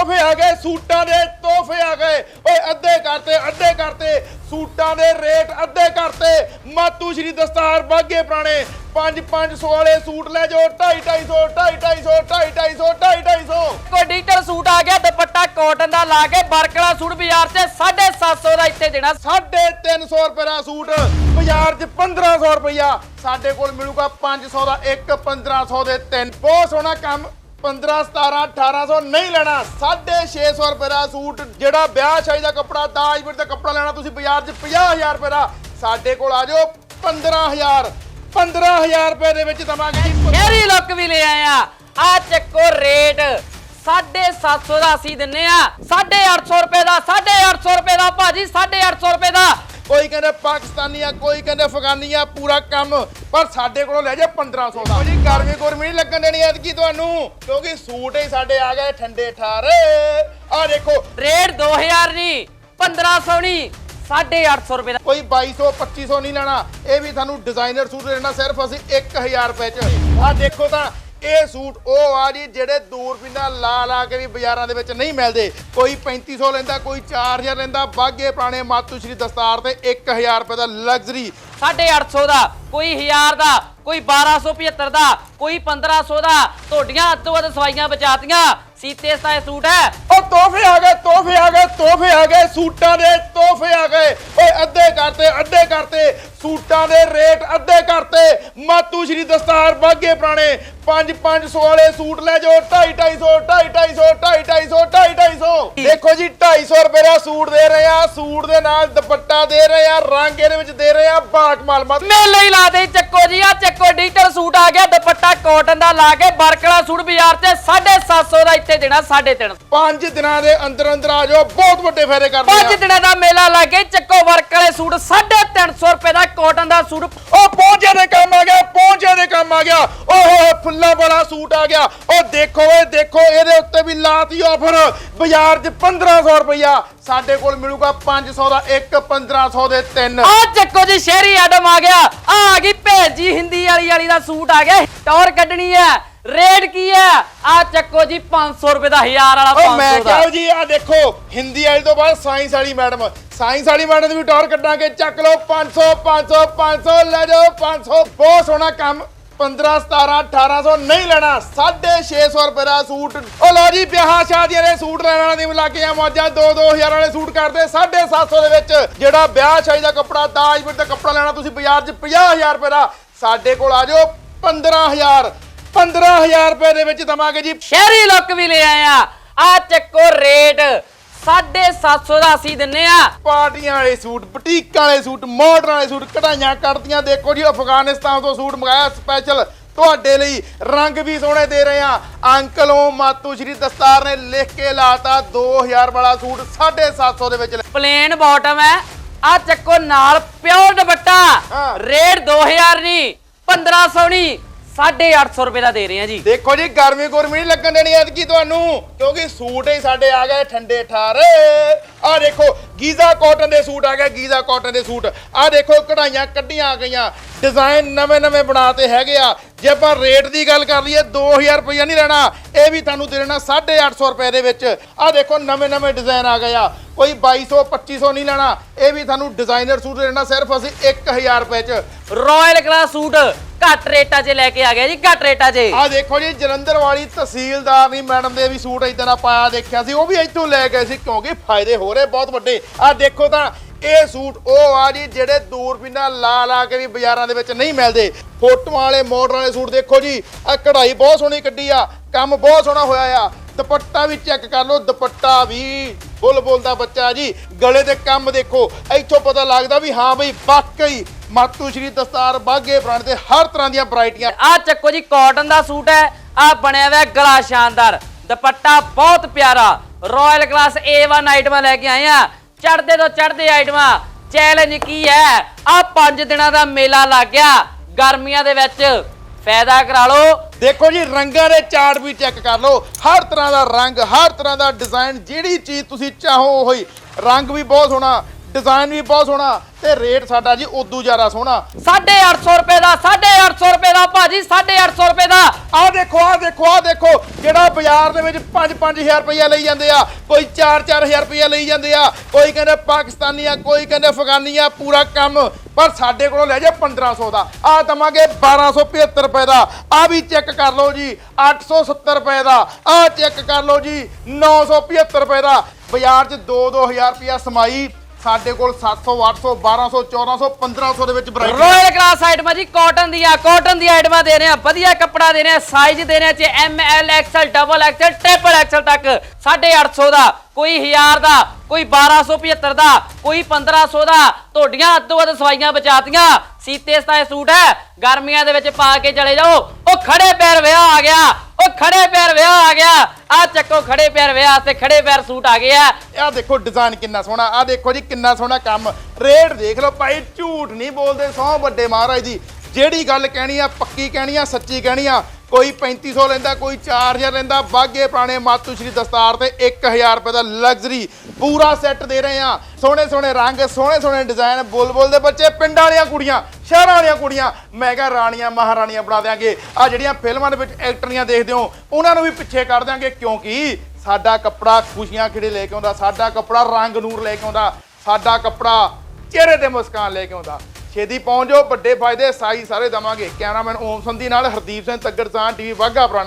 ਤੋਹਫੇ ਆ ਗਏ ਸੂਟਾਂ ਦੇ ਤੋਹਫੇ ਆ ਗਏ। ਓਏ ਅੱਧੇ ਕਰਤੇ ਅੱਧੇ ਕਰਤੇ। ਸੂਟਾਂ ਦੇ ਰੇਟ ਅੱਧੇ ਕਰਤੇ। ਮਾਤੂ ਸ਼੍ਰੀ ਦਸਤਾਰ ਬਾਗੇ ਪੁਰਾਣੇ। 5-500 ਵਾਲੇ ਸੂਟ ਲੈ ਜਾਓ 2.5 250 250 250 250 ਕੋਈ ਡਿਜੀਟਲ ਸੂਟ ਆ ਗਿਆ ਦੁਪੱਟਾ ਕਾਟਨ ਦਾ ਲਾ ਕੇ ਵਰਕਲਾ ਸੂਟ ਬਾਜ਼ਾਰ 'ਚ 750 ਦਾ ਇੱਥੇ ਦੇਣਾ। 350 ਰੁਪਏ ਦਾ ਸੂਟ ਬਾਜ਼ਾਰ 'ਚ 1500 ਰੁਪਇਆ ਸਾਡੇ ਕੋਲ ਮਿਲੂਗਾ 500 ਦਾ ਇੱਕ 1500 ਦੇ ਤਿੰਨ। ਬਹੁਤ ਸੋਹਣਾ ਕੰਮ 15 17 1800 ਨਹੀਂ ਲੈਣਾ। 650 ਰੁਪਏ ਦਾ ਸੂਟ, ਜਿਹੜਾ ਵਿਆਹ ਸ਼ਾਦੀ ਦਾ ਕੱਪੜਾ ਦਾਜ ਵੀਰ ਦਾ ਕੱਪੜਾ ਲੈਣਾ, ਤੁਸੀਂ ਬਾਜ਼ਾਰ 'ਚ 50000 ਰੁਪਏ ਦਾ। ਸਾਡੇ ਕੋਲ ਆ ਜਾਓ 15000 15000 ਰੁਪਏ ਦੇ ਵਿੱਚ ਦਵਾਂਗੇ ਜੀ। ਸ਼ਹਿਰੀ ਲੁੱਕ ਵੀ ਲੈ ਆਇਆ। ਆ ਚੱਕੋ ਰੇਟ। 750 ਦਾ ਅਸੀਂ ਦਿੰਨੇ ਆ। 850 ਰੁਪਏ ਦਾ 850 ਰੁਪਏ ਦਾ, ਭਾਜੀ 850 ਰੁਪਏ ਦਾ ਕੋਈ ਕਹਿੰਦੇ ਪਾਕਿਸਤਾਨੀ ਆ ਕੋਈ ਕਹਿੰਦੇ ਅਫਗਾਨੀ ਆ ਪੂਰਾ ਕੰਮ। ਪਰ ਸਾਡੇ ਕੋਲੋਂ ਲੈ ਜਾ 1500 ਦਾ। ਜੀ ਗਰਮੀ ਗੁਰਮੀ ਨਹੀਂ ਲੱਗਣ ਦੇਣੀ ਐਤਕੀ ਤੁਹਾਨੂੰ ਕਿਉਂਕਿ ਸੂਟ ਹੀ ਸਾਡੇ ਆ ਗਏ ਠੰਡੇ ਠਾਰੇ। ਆ ਦੇਖੋ। ਰੇਟ 2000 ਨਹੀਂ 1500 ਨਹੀਂ 850 ਰੁਪਏ ਦਾ। ਕੋਈ 2200 2500 ਨਹੀਂ ਲੈਣਾ। ਇਹ ਵੀ ਤੁਹਾਨੂੰ ਡਿਜ਼ਾਈਨਰ ਸੂਟ ਦੇਣਾ ਸਿਰਫ ਅਸੀਂ 1000 ਰੁਪਏ ਚ। ਆ ਦੇਖੋ ਤਾਂ ਇਹ ਸੂਟ ਉਹ ਆ ਜੀ ਜਿਹੜੇ ਦੂਰਬੀਨਾਂ ਲਾ ਲਾ ਕੇ ਵੀ ਬਾਜ਼ਾਰਾਂ ਦੇ ਵਿੱਚ ਨਹੀਂ ਮਿਲਦੇ। ਕੋਈ 3500 ਲੈਂਦਾ ਕੋਈ 4000 ਲੈਂਦਾ ਬਾਗੇ ਪੁਰਾਣੇ ਮਾਤੂ ਸ਼੍ਰੀ ਦਸਤਾਰ ਤੇ 1000 ਰੁਪਏ ਦਾ ਲਗਜ਼ਰੀ 850 ਦਾ ਕੋਈ 1000 ਦਾ ਕੋਈ 1275 ਦਾ ਕੋਈ 1500 ਦਾ। ਤੁਹਾਡੀਆਂ ਅੱਤੋਂ ਵੱਧ ਸਵਾਈਆਂ ਬਚਾਤੀਆਂ। ਸੀਤੇ ਸਤਾਏ ਸੂਟ ਹੈ। ਉਹ ਤੋਹਫੇ ਆ ਗਏ ਤੋਹਫੇ ਆ ਗਏ ਤੋਹਫੇ ਆ ਗਏ ਸੂਟਾਂ ਦੇ ਤੋਹਫੇ ਆ ਗਏ। ਓਏ ਅੱਧੇ ਕਰਤੇ ਅੱਧੇ ਕਰਤੇ। ਸੂਟਾਂ ਦੇ ਰੇਟ ਅੱਧੇ ਕਰਤੇ। ਮਾਤੂ ਸ਼੍ਰੀ ਦਸਤਾਰ ਬਾਗੇ ਪੁਰਾਣੇ। 5 500 ਵਾਲੇ ਸੂਟ ਲੈ ਜਾਓ 2.5 250 250 250 250 ਦੇਖੋ ਜੀ 250 ਰੁਪਏ ਦਾ ਸੂਟ ਦੇ ਰਹੇ ਆ ਸੂਟ ਦੇ ਨਾਲ ਦੁਪੱਟਾ ਦੇ ਰਹੇ ਆ ਰੰਗ ਇਹਦੇ ਵਿੱਚ ਦੇ ਰਹੇ ਆ ਬਾਕਮਾਲ ਮਤ ਮੇਲੇ ਹੀ ਲਾ ਦੇ ਚੱਕੋ ਜੀ ਆ ਚੱਕੋ ਡਿਜੀਟਲ ਸੂਟ ਆ ਗਿਆ ਦੁਪੱਟਾ ਕਾਟਨ ਦਾ ਲਾ ਕੇ ਵਰਕਲਾ ਸੂਟ ਬਾਜ਼ਾਰ 'ਚ 750 ਦਾ ਇੱਥੇ ਦੇਣਾ 350 ਪੰਜ ਦਿਨਾਂ ਦੇ ਅੰਦਰ ਅੰਦਰ ਆ ਜਾਓ ਬਹੁਤ ਵੱਡੇ ਫਾਇਦੇ ਕਰਦੇ ਪੰਜ ਆ ਦਿਨਾਂ ਦਾ ਮੇਲਾ ਲਾ ਕੇ ਚੱਕੋ ਵਰਕ ਵਾਲੇ ਸੂਟ 350 ਰੁਪਏ ਦਾ ਕਾਟਨ ਦਾ ਸੂਟ, ਉਹ ਪਹੁੰਚੇ ਦੇ ਕੰਮ ਆ ਗਿਆ ਪਹੁੰਚੇ ਦੇ ਕੰਮ ਆ ਗਿਆ। ਓਹੋ ਫੁੱਲਾਂ ਵਾਲਾ ਸੂਟ ਆ ਗਿਆ। ਉਹ ਦੇਖੋ ਓਏ, ਦੇਖੋ, ਇਹਦੇ ਉੱਤੇ ਵੀ ਲਾਤੀ ਆਫਰ ਬਾਜ਼ਾਰ 'ਚ 1500 ਰੁਪਇਆ ਸਾਡੇ ਕੋਲ ਮਿਲੂਗਾ 500 ਦਾ ਇੱਕ 1500 ਦੇ ਤਿੰਨ। ਆ ਚੱਕੋ ਜੀ ਸ਼ਹਿਰੀ ਆਡਮ ਆ ਗਿਆ। ਆ ਆ ਗਈ ਭੇਜੀ ਹਿੰਦੀ ਵਾਲੀ ਵਾਲੀ ਦਾ ਸੂਟ ਆ ਗਿਆ। ਟੌਰ ਕੱਢਣੀ ਹੈ। ਰੇਟ ਕੀ ਹੈ? ਆ ਚੱਕੋ ਜੀ 500 ਰੁਪਏ ਦਾ 1000 ਵਾਲਾ ਉਹ ਮੈਂ 500 ਦਾ। ਕਿਹਾ ਜੀ ਆ ਦੇਖੋ ਹਿੰਦੀ ਵਾਲੀ ਤੋਂ ਬਾਅਦ ਸਾਇੰਸ ਵਾਲੀ ਮੈਡਮ। ਸਾਇੰਸ ਵਾਲੀ ਮੈਡਮ ਦੀ ਵੀ ਟੌਰ ਕੱਢਾਂਗੇ ਚੱਕ ਲਓ 500 500 500 ਲੈ ਜਾਓ 500 ਬਹੁਤ ਸੋਹਣਾ ਕੰਮ। 15 17 1800 ਨਹੀਂ ਲੈਣਾ 650 ਰੁਪਏ ਦਾ ਸੂਟ। ਉਹ ਲਓ ਜੀ ਵਿਆਹ ਸ਼ਾਦੀਆਂ ਦੇ ਸੂਟ ਲੈਣ ਵਾਲਿਆਂ ਦੀ ਮਲਾਕੀਆਂ ਮੌਜਾਂ। 2 2000 ਵਾਲੇ ਸੂਟ ਕਰਦੇ 750 ਦੇ ਵਿੱਚ ਜਿਹੜਾ ਵਿਆਹ ਸ਼ਾਦੀ ਦਾ ਕੱਪੜਾ ਦਾਜ ਵੀਰ ਦਾ ਕੱਪੜਾ ਲੈਣਾ ਤੁਸੀਂ ਬਾਜ਼ਾਰ 'ਚ 50000 ਰੁਪਏ ਦਾ ਸਾਡੇ ਕੋਲ ਆ ਜਾਓ 15000 15000 ਰੁਪਏ ਦੇ ਵਿੱਚ ਦਵਾਂਗੇ ਜੀ। ਸ਼ਹਿਰੀ ਲੁੱਕ ਵੀ ਲੈ ਆਇਆ ਆ। ਚੱਕੋ ਰੇਟ। 750 ਦਾ ਅਸੀਂ ਦਿੰਨੇ ਆ। ਪਾਰਟੀਆਂ ਵਾਲੇ ਸੂਟ ਬੁਟੀਕਾਂ ਵਾਲੇ ਸੂਟ ਮਾਡਰਨ ਵਾਲੇ ਸੂਟ ਕਢਾਈਆਂ ਕੱਢਦੀਆਂ ਦੇਖੋ ਜੀ ਅਫਗਾਨਿਸਤਾਨ ਤੋਂ ਸੂਟ ਮੰਗਾਇਆ ਸਪੈਸ਼ਲ ਤੁਹਾਡੇ ਲਈ ਰੰਗ ਵੀ ਸੋਹਣੇ ਦੇ ਰਹੇ ਆ। ਅੰਕਲ ਮਾਤੂ ਸ਼੍ਰੀ ਦਸਤਾਰ ਨੇ ਲਿਖ ਕੇ ਲਾਤਾ 2000 ਵਾਲਾ ਸੂਟ 750 ਦੇ ਵਿੱਚ। ਪਲੇਨ ਬਾਟਮ ਹੈ। ਆ ਚੱਕੋ ਨਾਲ ਪਿਓਰ ਦੁਪੱਟਾ। ਹਾਂ। ਰੇਟ 2000 ਨਹੀਂ 1500 ਨਹੀਂ। 850 ਰੁਪਏ ਦਾ ਦੇ ਰਹੇ ਆ ਜੀ। ਦੇਖੋ ਜੀ ਗਰਮੀ ਗੁਰਮੀ ਨਹੀਂ ਲੱਗਣ ਦੇਣੀ ਐਤਕੀ ਤੁਹਾਨੂੰ ਕਿਉਂਕਿ ਸੂਟ ਹੀ ਸਾਡੇ ਆ ਗਏ ਠੰਡੇ ਠਾਰੇ। ਆ ਦੇਖੋ ਗੀਜ਼ਾ ਕਾਟਨ ਦੇ ਸੂਟ ਆ ਗਏ ਗੀਜ਼ਾ ਕਾਟਨ ਦੇ ਸੂਟ। ਆ ਦੇਖੋ ਕਢਾਈਆਂ ਕੱਢੀਆਂ ਆ ਗਈਆਂ। ਡਿਜ਼ਾਈਨ ਨਵੇਂ ਨਵੇਂ ਬਣਾਤੇ ਹੈਗੇ ਆ। ਜੇ ਆਪਾਂ ਰੇਟ ਦੀ ਗੱਲ ਕਰ ਲਈਏ 2000 ਰੁਪਇਆ ਨਹੀਂ ਲੈਣਾ ਇਹ ਵੀ ਤੁਹਾਨੂੰ ਦੇ ਦੇਣਾ 850 ਰੁਪਏ ਦੇ ਵਿੱਚ। ਆ ਦੇਖੋ ਨਵੇਂ ਨਵੇਂ ਡਿਜ਼ਾਈਨ ਆ ਗਏ ਆ। ਕੋਈ 2200 2500 ਨਹੀਂ ਲੈਣਾ। ਇਹ ਵੀ ਤੁਹਾਨੂੰ ਡਿਜ਼ਾਈਨਰ ਸੂਟ ਦੇਣਾ ਸਿਰਫ ਅਸੀਂ 1000 ਰੁਪਏ ਚ। Royal class suit. ਘੱਟ ਰੇਟਾਂ 'ਚ ਲੈ ਕੇ ਆ ਗਿਆ ਜੀ, ਘੱਟ ਰੇਟਾਂ 'ਚ। ਆ ਦੇਖੋ ਜੀ, ਜਲੰਧਰ ਵਾਲੀ ਤਹਿਸੀਲਦਾਰ ਨਹੀਂ ਮੈਡਮ ਦੇ ਵੀ ਸੂਟ ਇਦਾਂ ਦਾ ਪਾਇਆ ਦੇਖਿਆ ਸੀ, ਉਹ ਵੀ ਇੱਥੋਂ ਲੈ ਗਏ ਸੀ, ਕਿਉਂਕਿ ਫਾਇਦੇ ਹੋ ਰਹੇ ਬਹੁਤ ਵੱਡੇ। ਆ ਦੇਖੋ ਤਾਂ, ਇਹ ਸੂਟ ਉਹ ਆ ਜੀ, ਜਿਹੜੇ ਦੂਰਬੀਨਾਂ ਲਾ ਲਾ ਕੇ ਵੀ ਬਾਜ਼ਾਰਾਂ ਦੇ ਵਿੱਚ ਨਹੀਂ ਮਿਲਦੇ। ਫੋਟੋਆਂ ਵਾਲੇ ਮਾਡਰਨ ਵਾਲੇ ਸੂਟ ਦੇਖੋ ਜੀ ਆ ਕਢਾਈ ਬਹੁਤ ਸੋਹਣੀ ਕੱਢੀ ਆ, ਕੰਮ ਬਹੁਤ ਸੋਹਣਾ ਹੋਇਆ ਆ। ਦੁਪੱਟਾ ਵੀ ਚੈੱਕ ਕਰ ਲਓ, ਦੁਪੱਟਾ ਵੀ ਬੁੱਲ ਬੁੱਲ ਦਾ ਬੱਚਾ ਜੀ, ਗਲੇ ਦੇ ਕੰਮ ਦੇਖੋ, ਇੱਥੋਂ ਪਤਾ ਲੱਗਦਾ ਵੀ ਹਾਂ ਬਈ, ਵਾਕਈ ਮਾਤੂ ਸ਼੍ਰੀ ਦਸਤਾਰ ਬਾਗੇ ਬ੍ਰਾਂਡ ਦੇ ਹਰ ਤਰ੍ਹਾਂ ਦੀਆਂ ਵੈਰਾਈਟੀਆਂ। ਆ ਚੱਕੋ ਜੀ ਕਾਟਨ ਦਾ ਸੂਟ ਹੈ ਆ ਬਣਿਆ ਹੋਇਆ ਗਲਾ ਸ਼ਾਨਦਾਰ ਦੁਪੱਟਾ ਬਹੁਤ ਪਿਆਰਾ ਰਾਇਲ ਕਲਾਸ A1 ਆਈਟਮਾਂ ਲੈ ਕੇ ਆਏ ਆ। ਚੜਦੇ ਤੋਂ ਚੜਦੇ ਆਈਟਮਾਂ ਚੈਲੰਜ ਕੀ ਹੈ? ਆ 5 ਦਿਨਾਂ ਦਾ ਮੇਲਾ ਲੱਗ ਗਿਆ ਗਰਮੀਆਂ ਦੇ ਵਿੱਚ ਫਾਇਦਾ ਕਰਾ ਲਓ। ਦੇਖੋ ਜੀ ਰੰਗਾਂ ਦੇ ਚਾਰਟ ਵੀ ਚੈੱਕ ਕਰ ਲਓ। ਹਰ ਤਰ੍ਹਾਂ ਦਾ ਰੰਗ ਹਰ ਤਰ੍ਹਾਂ ਦਾ ਡਿਜ਼ਾਈਨ ਜਿਹੜੀ ਚੀਜ਼ ਤੁਸੀਂ ਚਾਹੋ ਉਹੀ। ਰੰਗ ਵੀ ਬਹੁਤ ਸੋਹਣਾ ਡਿਜ਼ਾਈਨ ਵੀ ਬਹੁਤ ਸੋਹਣਾ ਤੇ ਰੇਟ ਸਾਡਾ ਜੀ ਉਦੋਂ ਜ਼ਿਆਦਾ ਸੋਹਣਾ। 850 ਰੁਪਏ ਦਾ 850 ਰੁਪਏ ਦਾ ਭਾਜੀ 850 ਰੁਪਏ ਦਾ। ਆਹ ਦੇਖੋ ਆਹ ਦੇਖੋ ਆਹ ਦੇਖੋ ਜਿਹੜਾ ਬਾਜ਼ਾਰ ਦੇ ਵਿੱਚ 5-5000 ਰੁਪਇਆ ਲਈ ਜਾਂਦੇ ਆ ਕੋਈ 4-4000 ਰੁਪਇਆ ਲਈ ਜਾਂਦੇ ਆ ਕੋਈ ਕਹਿੰਦੇ ਪਾਕਿਸਤਾਨੀ ਆ ਕੋਈ ਕਹਿੰਦੇ ਅਫਗਾਨੀ ਆ ਪੂਰਾ ਕੰਮ। ਪਰ ਸਾਡੇ ਕੋਲੋਂ ਲੈ ਜਾ 1500 ਦਾ। ਆ ਦਵਾਂਗੇ 1275 ਰੁਪਏ ਦਾ। ਆ ਵੀ ਚੈੱਕ ਕਰ ਲਓ ਜੀ 870 ਰੁਪਏ ਦਾ। ਆ ਚੈੱਕ ਕਰ ਲਓ ਜੀ 975 ਰੁਪਏ ਦਾ। ਬਾਜ਼ਾਰ 'ਚ 2-2000 ਰੁਪਇਆ ਸਮਾਈ ਸਾਡੇ ਕੋਲ 700 800 1200 1400 1500 ਦੇ ਵਿੱਚ ਵੈਰਾਈਟੀ ਰਾਇਲ ਕਲਾਸ ਆਈਟਮਾਂ ਜੀ ਕਾਟਨ ਦੀਆਂ ਕਾਟਨ ਦੀਆਂ ਆਈਟਮਾਂ ਦੇ ਰਹੇ ਆ, ਵਧੀਆ ਕੱਪੜਾ ਦੇ ਰਹੇ ਆ ਸਾਈਜ਼ ਦੇ ਰਹੇ ਆ ਚ M L XL double XL triple XL ਤੱਕ 850 ਦਾ, ਕੋਈ 1000 ਦਾ, ਕੋਈ 1275 ਦਾ, ਕੋਈ 1500 ਦਾ, ਤੁਹਾਡੀਆਂ ਅੱਧੋ ਅੱਧ ਸਵਾਈਆਂ ਬਚਾਤੀਆਂ। ਸੀਤੇ ਸਤਾਏ ਸੂਟ ਹੈ, ਗਰਮੀਆਂ ਦੇ ਵਿੱਚ ਪਾ ਕੇ ਚਲੇ ਜਾਓ। ਉਹ ਖੜੇ ਪੈਰ ਵਿਆਹ ਆ ਗਿਆ। ਉਹ ਖੜੇ ਪੈਰ ਵਿਆਹ ਆ ਗਿਆ। ਆ ਚੱਕੋ ਖੜੇ ਪੈਰ ਵਿਆਹ ਤੇ ਖੜੇ ਪੈਰ ਸੂਟ ਆ ਗਏ ਆਹ ਦੇਖੋ ਡਿਜ਼ਾਈਨ ਕਿੰਨਾ ਸੋਹਣਾ ਆਹ ਦੇਖੋ ਜੀ ਕਿੰਨਾ ਸੋਹਣਾ ਕੰਮ। ਰੇਟ ਦੇਖ ਲਓ ਭਾਈ, ਝੂਠ ਨਹੀਂ ਬੋਲਦੇ, ਸੌ ਵੱਡੇ ਮਹਾਰਾਜ ਦੀ ਜਿਹੜੀ ਗੱਲ ਕਹਿਣੀ ਆ, ਪੱਕੀ ਕਹਿਣੀ ਆ, ਸੱਚੀ ਕਹਿਣੀ ਆ, ਕੋਈ 3500 ਲੈਂਦਾ, ਕੋਈ 4000 ਲੈਂਦਾ, ਬਾਗੇ ਪੁਰਾਣੇ ਮਾਤੂ ਸ਼੍ਰੀ ਦਸਤਾਰ ਤੇ 1000 ਰੁਪਏ ਦਾ ਲਗਜ਼ਰੀ ਪੂਰਾ ਸੈੱਟ ਦੇ ਰਹੇ ਆ। ਸੋਹਣੇ ਸੋਹਣੇ ਰੰਗ ਸੋਹਣੇ ਸੋਹਣੇ ਡਿਜ਼ਾਈਨ ਬੁਲਬੁਲ ਦੇ ਬੱਚੇ, ਪਿੰਡਾਂ ਵਾਲੀਆਂ ਕੁੜੀਆਂ ਸ਼ਹਿਰਾਂ ਵਾਲੀਆਂ ਕੁੜੀਆਂ। ਮੈਂ ਕਿਹਾ, ਰਾਣੀਆਂ, ਮਹਾਰਾਣੀਆਂ ਬਣਾ ਦਿਆਂਗੇ। ਆ ਜਿਹੜੀਆਂ ਫਿਲਮਾਂ ਦੇ ਵਿੱਚ ਐਕਟਰੀਆਂ ਦੇਖਦੇ ਹੋ, ਉਹਨਾਂ ਨੂੰ ਵੀ ਪਿੱਛੇ ਕੱਢ ਦਿਆਂਗੇ। ਕਿਉਂਕਿ ਸਾਡਾ ਕੱਪੜਾ ਖੁਸ਼ੀਆਂ ਖਿੜੇ ਲੈ ਕੇ ਆਉਂਦਾ, ਸਾਡਾ ਕੱਪੜਾ ਰੰਗ ਨੂਰ ਲੈ ਕੇ ਆਉਂਦਾ, ਸਾਡਾ ਕੱਪੜਾ ਚਿਹਰੇ ਤੇ ਮੁਸਕਾਨ ਲੈ ਕੇ ਆਉਂਦਾ। ਛੇਤੀ ਪਹੁੰਚ ਜਾਓ, ਵੱਡੇ ਫਾਇਦੇ, ਸਾਈ ਸਾਰੇ ਦਵਾਂਗੇ। ਕੈਮਰਾਮੈਨ ਓਮ ਸੰਧੀ ਨਾਲ ਹਰਦੀਪ ਸਿੰਘ ਤੱਗੜ ਸਾਹ ਟੀਵੀ ਵਾਗਾ ਪੁਰਾਣਾ।